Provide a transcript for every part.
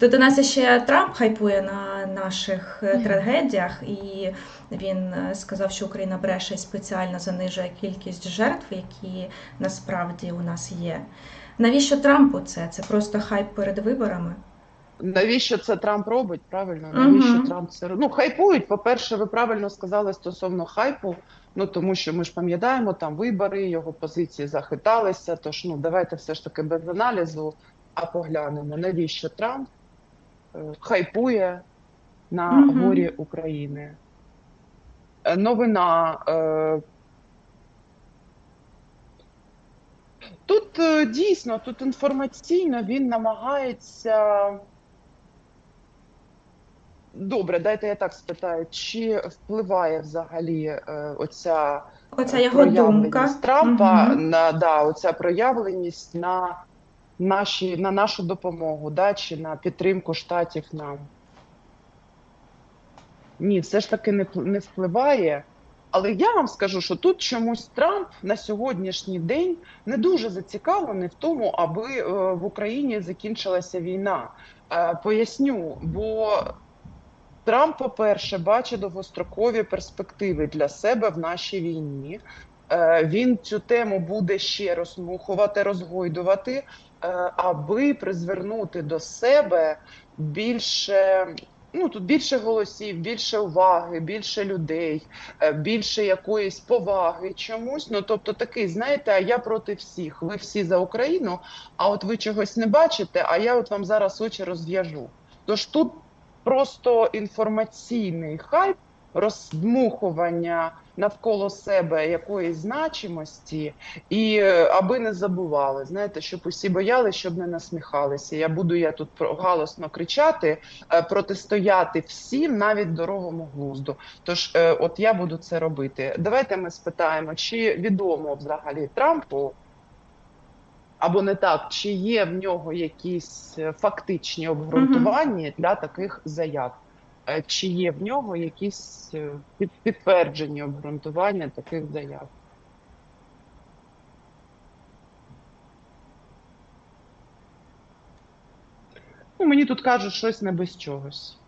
То до нас ще Трамп хайпує на наших е, трагедіях, і він е, сказав, що Україна бреше і спеціально занижує кількість жертв, які насправді у нас є. Навіщо Трампу це? Це просто хайп перед виборами. Навіщо це Трамп робить? Правильно, навіщо Трамп це робить? Ну, хайпують. По-перше, ви правильно сказали стосовно хайпу. Ну тому що ми ж пам'ятаємо там вибори, його позиції захиталися. Тож ну давайте все ж таки без аналізу, а поглянемо, навіщо Трамп хайпує на Мгм. горі України. Е, Новина. Е, Тут е, дійсно, тут інформаційно він намагається. Добре, дайте я так спитаю, чи впливає взагалі е, оця Оця його думка. Трампа Мгм. на да, оця проявленість на наші на нашу допомогу, да, чи на підтримку штатів нам? Ні, все ж таки не, не впливає. Але я вам скажу, що тут чомусь Трамп на сьогоднішній день не дуже зацікавлений в тому, аби е, в Україні закінчилася війна. Е, поясню, бо Трамп, по-перше, бачить довгострокові перспективи для себе в нашій війні. Е, Він цю тему буде ще розмухувати, розгойдувати, аби призвернути до себе більше. Ну тут більше голосів, більше уваги, більше людей, е, більше якоїсь поваги чомусь. Ну тобто такий, знаєте, а я проти всіх. Ви всі за Україну, а от ви чогось не бачите, а я от вам зараз очі розв'яжу. Тож тут просто інформаційний хайп, роздмухування навколо себе якоїсь значимості, і е, аби не забували, знаєте, щоб усі бояли, щоб не насміхалися. Я буду я тут галосно кричати, е, протистояти всім, навіть здоровому глузду. Тож, е, от я буду це робити. Давайте ми спитаємо, чи відомо взагалі Трампу. Або не так, чи є в нього якісь фактичні обґрунтування для таких заяв? Е, Чи є в нього якісь е, підтверджені обґрунтування таких заяв? Ну, мені тут кажуть щось не без чогось.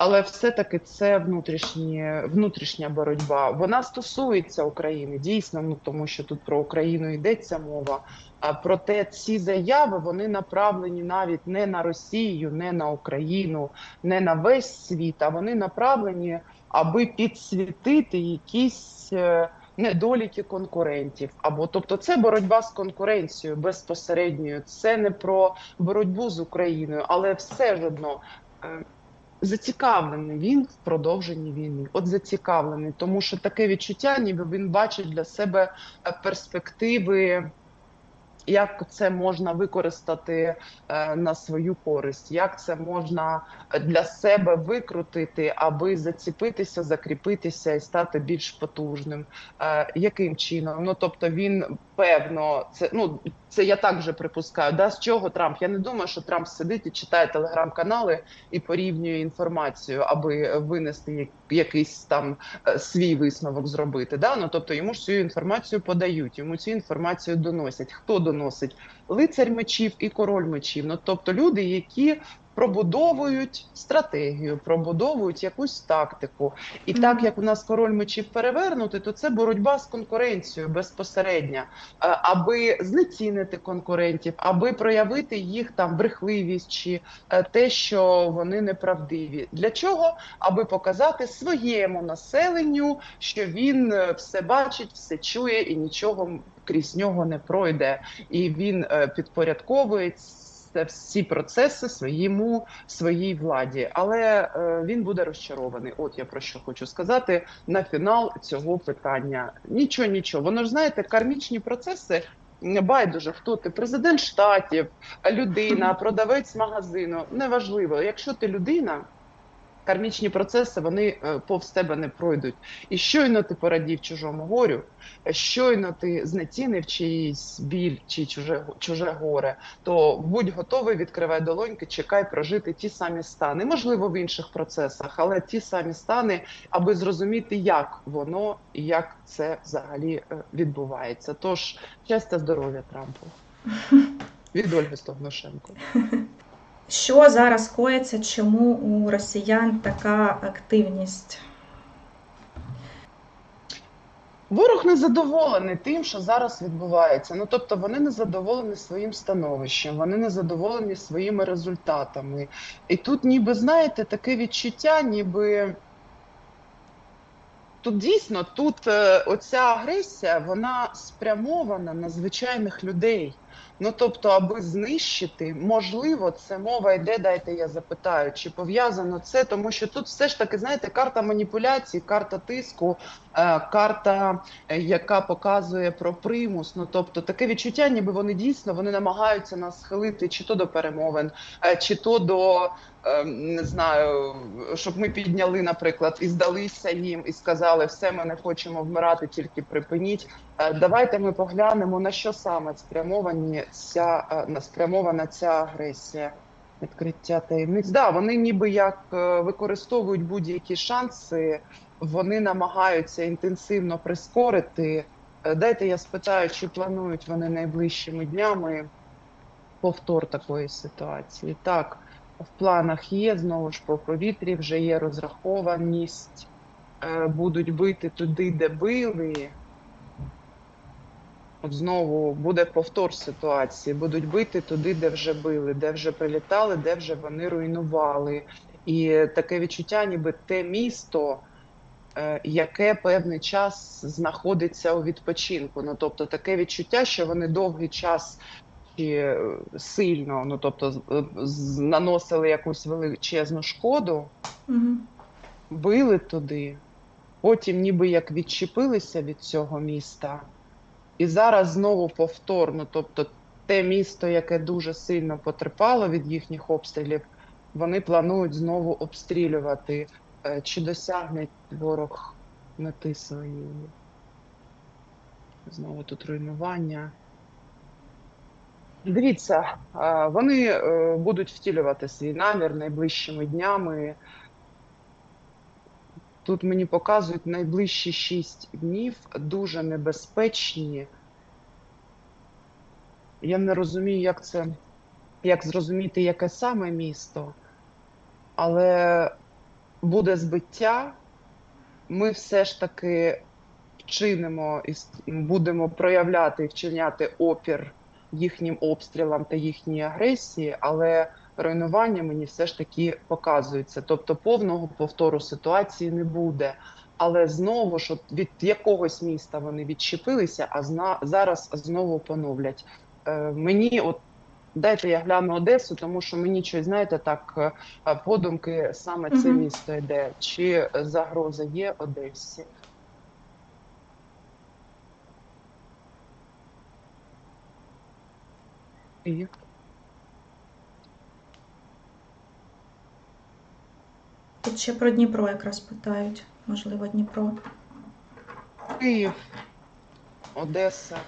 Але все-таки це внутрішні, внутрішня боротьба. Вона стосується України, дійсно, ну тому що тут про Україну йдеться мова. А проте ці заяви вони направлені навіть не на Росію, не на Україну, не на весь світ, а вони направлені, аби підсвітити якісь е, недоліки конкурентів. Або тобто, це боротьба з конкуренцією безпосередньою. Це не про боротьбу з Україною, але все ж одно. Зацікавлений він в продовженні війни. От зацікавлений, тому що таке відчуття, ніби він бачить для себе е, перспективи, як це можна використати е, на свою користь, як це можна для себе викрутити, аби заціпитися, закріпитися і стати більш потужним. Е, яким чином? Ну тобто він певно, це ну це я так вже припускаю. Да, з чого Трамп? Я не думаю, що Трамп сидить і читає телеграм-канали і порівнює інформацію, аби винести якийсь там е, свій висновок зробити. Да? Ну тобто йому ж цю інформацію подають, йому цю інформацію доносять. Хто доносить? Лицар мечів і король мечів. Ну тобто люди, які пробудовують стратегію, пробудовують якусь тактику. І так як у нас король мечів перевернути, то це боротьба з конкуренцією безпосередня, Е, аби знецінити конкурентів, аби проявити їх там брехливість чи е, те, що вони неправдиві. Для чого? Аби показати своєму населенню, що він е, все бачить, все чує і нічого крізь нього не пройде, і він е, підпорядковує це всі процеси своєму своїй владі, але е, він буде розчарований. От я про що хочу сказати на фінал цього питання. Нічого, нічого. Воно ж знаєте, кармічні процеси. не Байдуже, хто ти президент штатів, людина, продавець магазину. Неважливо, якщо ти людина, кармічні процеси вони е, повз тебе не пройдуть. І щойно ти порадів чужому горю, щойно ти знецінив чиїсь біль чи чуже, чуже горе, то будь готовий, відкривай долоньки, чекай прожити ті самі стани. Можливо, в інших процесах, але ті самі стани, аби зрозуміти, як воно і як це взагалі е, відбувається. Тож щастя, здоров'я Трампу. Від Ольги Стогношенко. Що зараз коїться? Чому у росіян така активність? Ворог не задоволений тим, що зараз відбувається. Ну тобто вони не задоволені своїм становищем, вони не задоволені своїми результатами. І тут, ніби, знаєте, таке відчуття, ніби тут дійсно тут е, оця агресія вона спрямована на звичайних людей. Ну тобто, аби знищити, можливо, це мова йде. Дайте я запитаю, чи пов'язано це, тому що тут все ж таки знаєте, карта маніпуляцій, карта тиску, е, карта, е, яка показує про примус. Ну тобто, таке відчуття, ніби вони дійсно вони намагаються нас схилити чи то до перемовин, е, чи то до е, не знаю, щоб ми підняли, наприклад, і здалися їм, і сказали, все, ми не хочемо вмирати, тільки припиніть. Давайте ми поглянемо на що саме спрямовані ця е, спрямована ця агресія. Відкриття таємниць. Да, вони ніби як е, використовують будь-які шанси, вони намагаються інтенсивно прискорити. Е, Дайте я спитаю, чи планують вони найближчими днями повтор такої ситуації. Так, в планах є знову ж по повітрі, вже є розрахованість. Е, Будуть бити туди, де били. От знову буде повтор ситуації. Будуть бити туди, де вже били, де вже прилітали, де вже вони руйнували. І таке відчуття, ніби те місто, е, яке певний час знаходиться у відпочинку. Ну тобто таке відчуття, що вони довгий час чи е, сильно, ну тобто е, наносили якусь величезну шкоду, Угу. били туди, потім ніби як відчепилися від цього міста, і зараз знову повторно, тобто те місто, яке дуже сильно потерпало від їхніх обстрілів, вони планують знову обстрілювати. Е, Чи досягне ворог мети своєї? Знову тут руйнування. Дивіться, е, вони е, будуть втілювати свій намір найближчими днями. Тут мені показують найближчі 6 днів дуже небезпечні. Я не розумію, як це, як зрозуміти, яке саме місто, але буде збиття. Ми все ж таки вчинимо і будемо проявляти і вчиняти опір їхнім обстрілам та їхній агресії, але руйнування мені все ж таки показується. Тобто повного повтору ситуації не буде. Але знову ж від якогось міста вони відчепилися, а зна зараз знову поновлять. Е, мені от дайте я гляну Одесу, тому що мені щось, знаєте, так е, подумки саме це місто йде. Чи загроза є Одесі? І ще про Дніпро якраз питають. Можливо, Дніпро. Київ, Одеса,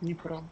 Дніпро.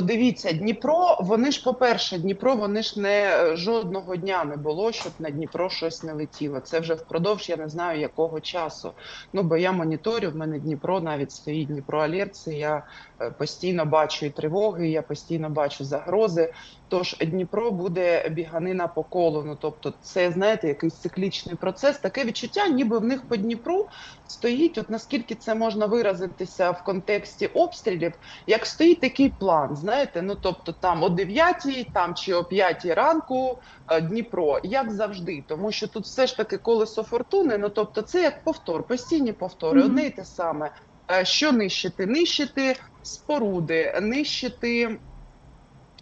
От дивіться, Дніпро, вони ж, по-перше, Дніпро, вони ж не е, жодного дня не було, щоб на Дніпро щось не летіло. Це вже впродовж я не знаю якого часу. Ну, бо я моніторю, в мене Дніпро навіть стоїть Дніпро Алерці, я е, постійно бачу і тривоги, я постійно бачу загрози. Тож Дніпро буде біганина по колу. Ну тобто, це знаєте, якийсь циклічний процес. Таке відчуття, ніби в них по Дніпру стоїть. От наскільки це можна виразитися в контексті обстрілів, як стоїть такий план, знаєте, ну тобто там о 9 там чи о 5 ранку е, Дніпро, як завжди, тому що тут все ж таки колесо фортуни. Ну тобто, це як повтор, постійні повтори, Мгм. одне й те саме. Е, Що нищити? Нищити споруди, нищити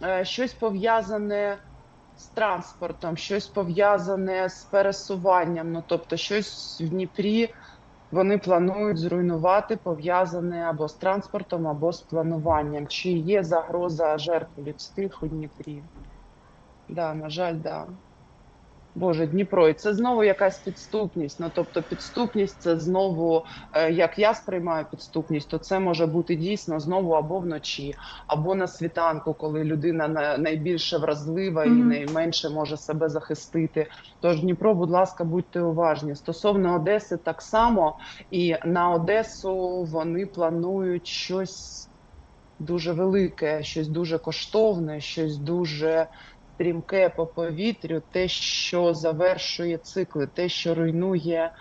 е, щось пов'язане з транспортом, щось пов'язане з пересуванням. Ну тобто, щось в Дніпрі вони планують зруйнувати, пов'язане або з транспортом, або з плануванням. Чи є загроза жертв людських у Дніпрі? Да, на жаль, да. Боже, Дніпро, і це знову якась підступність. Ну тобто, підступність це знову, е, як я сприймаю підступність, то це може бути дійсно знову або вночі, або на світанку, коли людина на- найбільше вразлива і найменше може себе захистити. Тож Дніпро, будь ласка, будьте уважні. Стосовно Одеси, так само і на Одесу вони планують щось дуже велике, щось дуже коштовне, щось дуже стрімке по повітрю, те, що завершує цикли, те, що руйнує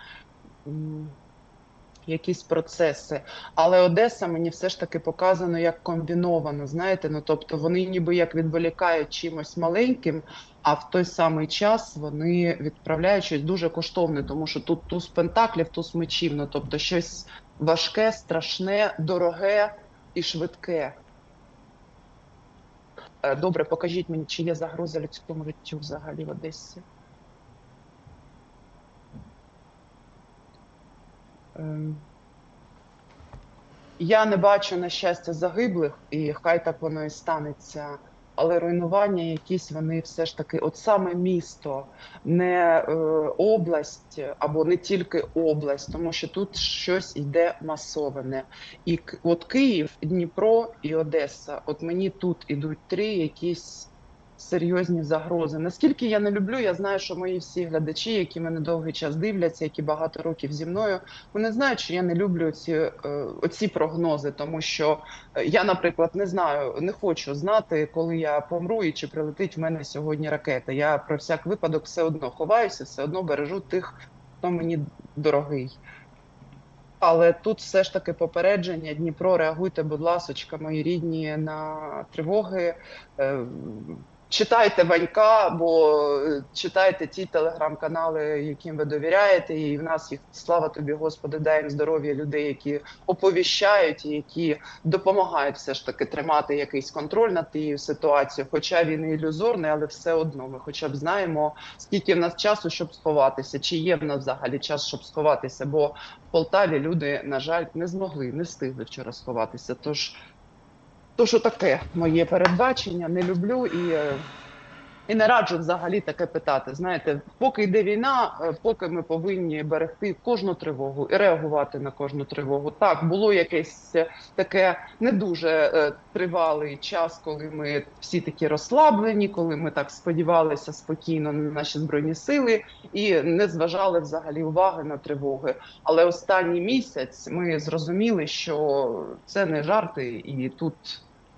якісь процеси. Але Одеса мені все ж таки показано як комбіновано. Знаєте, ну тобто вони ніби як відволікають чимось маленьким, а в той самий час вони відправляють щось дуже коштовне, тому що тут туз пентаклів, туз мечів, ну тобто щось важке, страшне, дороге і швидке. Е, Добре, покажіть мені, чи є загроза людському життю взагалі в Одесі. Ем, Я не бачу, на щастя, загиблих, і хай так воно і станеться. Але руйнування якісь вони все ж таки, от саме місто, не е, область або не тільки область, тому що тут щось йде масоване. І от Київ, Дніпро і Одеса. От мені тут ідуть три якісь серйозні загрози. Наскільки я не люблю, я знаю, що мої всі глядачі, які мене довгий час дивляться, які багато років зі мною, вони знають, що я не люблю ці е, оці прогнози, тому що е, я, наприклад, не знаю, не хочу знати, коли я помру і чи прилетить в мене сьогодні ракета. Я про всяк випадок все одно ховаюся, все одно бережу тих, хто мені дорогий. Але тут все ж таки попередження. Дніпро, реагуйте, будь ласочка, мої рідні, на тривоги. Читайте Ванька, бо е, читайте ті телеграм-канали, яким ви довіряєте, і в нас їх слава тобі, Господи, дай їм здоров'я людей, які оповіщають і які допомагають все ж таки тримати якийсь контроль над тією ситуацією. Хоча він і ілюзорний, але все одно ми хоча б знаємо, скільки в нас часу, щоб сховатися, чи є в нас взагалі час, щоб сховатися. Бо в Полтаві люди, на жаль, не змогли, не встигли вчора сховатися. Тож то, що таке моє передбачення, не люблю і, е, і не раджу взагалі таке питати. Знаєте, поки йде війна, е, поки ми повинні берегти кожну тривогу і реагувати на кожну тривогу. Так, було якесь е, таке не дуже тривалий час, коли ми всі такі розслаблені, коли ми так сподівалися спокійно на наші збройні сили і не зважали взагалі уваги на тривоги. Але останній місяць ми зрозуміли, що це не жарти, і тут,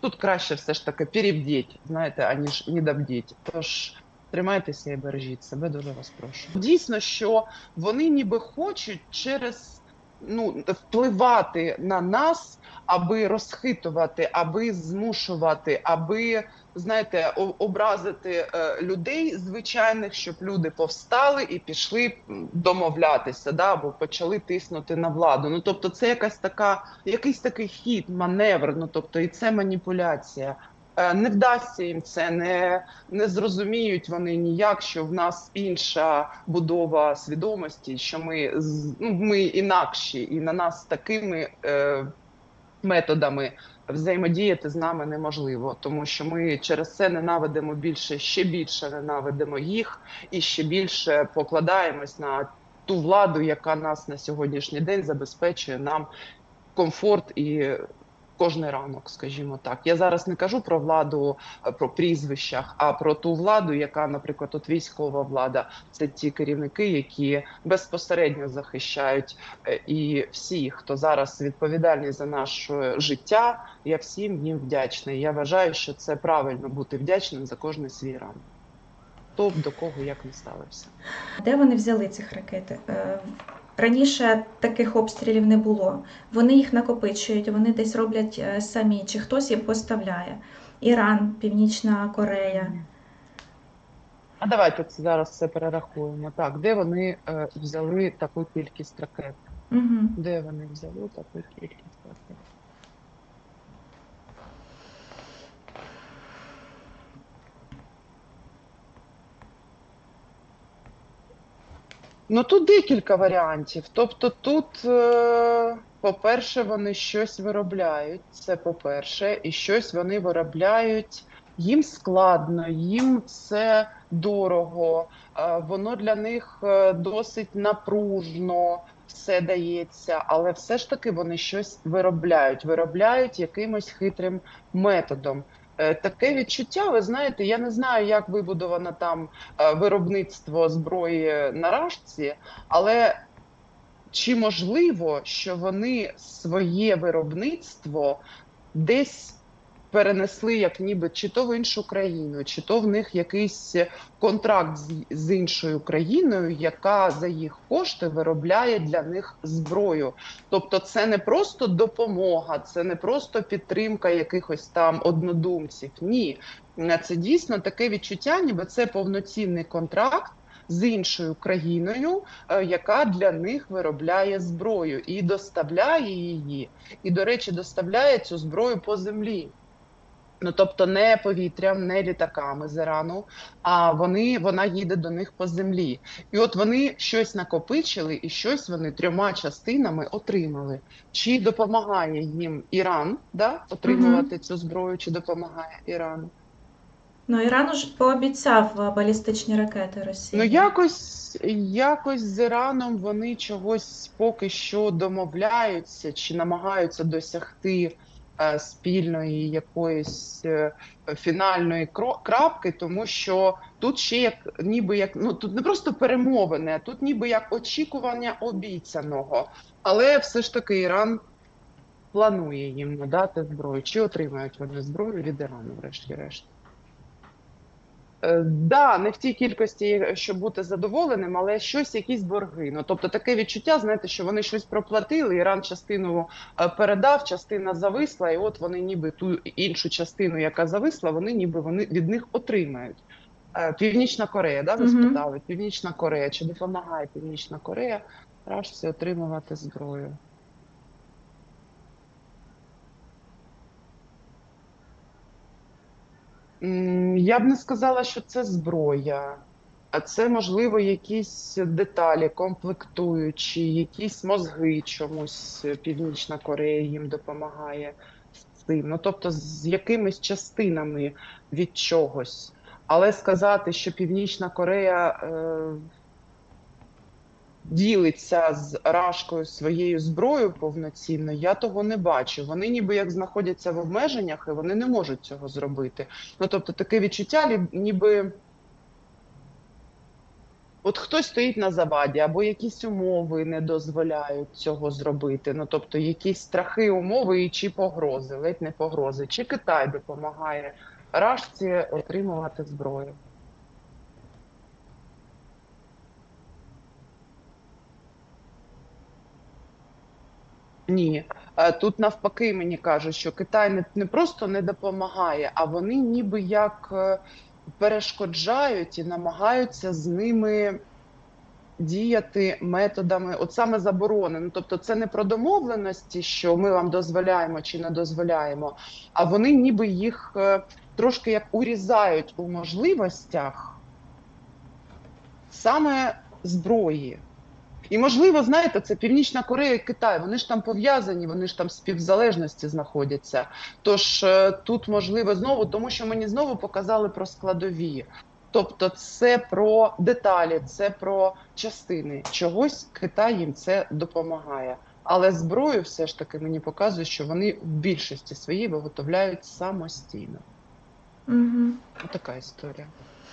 тут краще все ж таки перебдіть, знаєте, аніж недобдіть. Тож тримайтеся і бережіть себе, дуже вас прошу. Дійсно, що вони ніби хочуть через ну, впливати на нас, аби розхитувати, аби змушувати, аби знаєте, образити е, людей звичайних, щоб люди повстали і пішли домовлятися, да, або почали тиснути на владу. Ну тобто, це якась така, якийсь такий хід, маневр. Ну тобто, і це маніпуляція. Е, Не вдасться їм це, не, не зрозуміють вони ніяк, що в нас інша будова свідомості, що ми ну, ми інакші, і на нас такими е, методами взаємодіяти з нами неможливо, тому що ми через це ненавидимо більше, ще більше ненавидимо їх і ще більше покладаємось на ту владу, яка нас на сьогоднішній день забезпечує нам комфорт і. Кожний ранок, скажімо так. Я зараз не кажу про владу е, про прізвищах, а про ту владу, яка, наприклад, от військова влада, це ті керівники, які безпосередньо захищають е, і всі, хто зараз відповідальний за наше життя, я всім їм вдячний. Я вважаю, що це правильно бути вдячним за кожний свій ранок. Хто б до кого як не ставився. Де вони взяли цих ракет? Раніше таких обстрілів не було. Вони їх накопичують, вони десь роблять е, самі, чи хтось їм поставляє. Іран, Північна Корея. А давайте зараз це перерахуємо. Так, де вони е, взяли таку кількість ракет? Угу. Де вони взяли таку кількість ракет? Ну тут декілька варіантів. Тобто, тут, е, по-перше, вони щось виробляють. Це по-перше, і щось вони виробляють. Їм складно, їм це дорого, е, воно для них е, досить напружно все дається, але все ж таки вони щось виробляють, виробляють якимось хитрим методом. Е, Таке відчуття, ви знаєте, я не знаю, як вибудовано там е, виробництво зброї на рашці, але чи можливо, що вони своє виробництво десь перенесли як ніби чи то в іншу країну, чи то в них якийсь контракт з, з іншою країною, яка за їх кошти виробляє для них зброю. Тобто, це не просто допомога, це не просто підтримка якихось там однодумців. Ні, це дійсно таке відчуття, ніби це повноцінний контракт. З іншою країною, е, яка для них виробляє зброю і доставляє її, і, до речі, доставляє цю зброю по землі. Ну, тобто не повітрям, не літаками з Ірану, а вони, вона їде до них по землі. І от вони щось накопичили, і щось вони трьома частинами отримали. Чи допомагає їм Іран да, отримувати цю зброю, чи допомагає Ірану? Ну, Іран ж пообіцяв е, балістичні ракети Росії. Ну, якось, якось з Іраном вони чогось поки що домовляються чи намагаються досягти спільної якоїсь е, фінальної крапки, тому що тут ще як ніби як ну тут не просто перемовини, тут ніби як очікування обіцяного. Але все ж таки Іран планує їм надати зброю. Чи отримають вони зброю від Ірану, врешті-решт? Е, Да, не в тій кількості, щоб бути задоволеним, але щось, якісь борги. Ну тобто таке відчуття, знаєте, що вони щось проплатили. Іран частину е, передав, частина зависла, і от вони ніби ту іншу частину, яка зависла, вони ніби вони від них отримають. Е, Північна Корея, да, ви Мгм. спитали? Північна Корея. Чи допомагає Північна Корея Рашці отримувати зброю? Я б не сказала, що це зброя, а це, можливо, якісь деталі, комплектуючі, якісь мозги чомусь Північна Корея їм допомагає з цим. Ну, тобто, з якимись частинами від чогось. Але сказати, що Північна Корея е, ділиться з Рашкою своєю зброєю повноцінно, я того не бачу. Вони ніби як знаходяться в обмеженнях, і вони не можуть цього зробити. Ну, тобто, таке відчуття, ніби от хтось стоїть на заваді, або якісь умови не дозволяють цього зробити. Ну, тобто, якісь страхи, умови і чи погрози, ледь не погрози, чи Китай допомагає Рашці отримувати зброю. Ні, Е, тут навпаки мені кажуть, що Китай не, не просто не допомагає, а вони ніби як е, перешкоджають і намагаються з ними діяти методами, от саме заборони. Ну тобто, це не про домовленості, що ми вам дозволяємо чи не дозволяємо, а вони ніби їх е, трошки як урізають у можливостях саме зброї. І можливо, знаєте, це Північна Корея і Китай. Вони ж там пов'язані, вони ж там співзалежності знаходяться. Тож е, тут можливо знову, тому що мені знову показали про складові. Тобто, це про деталі, це про частини. Чогось Китай їм це допомагає. Але зброю все ж таки мені показує, що вони в більшості своїй виготовляють самостійно. Угу. Така історія.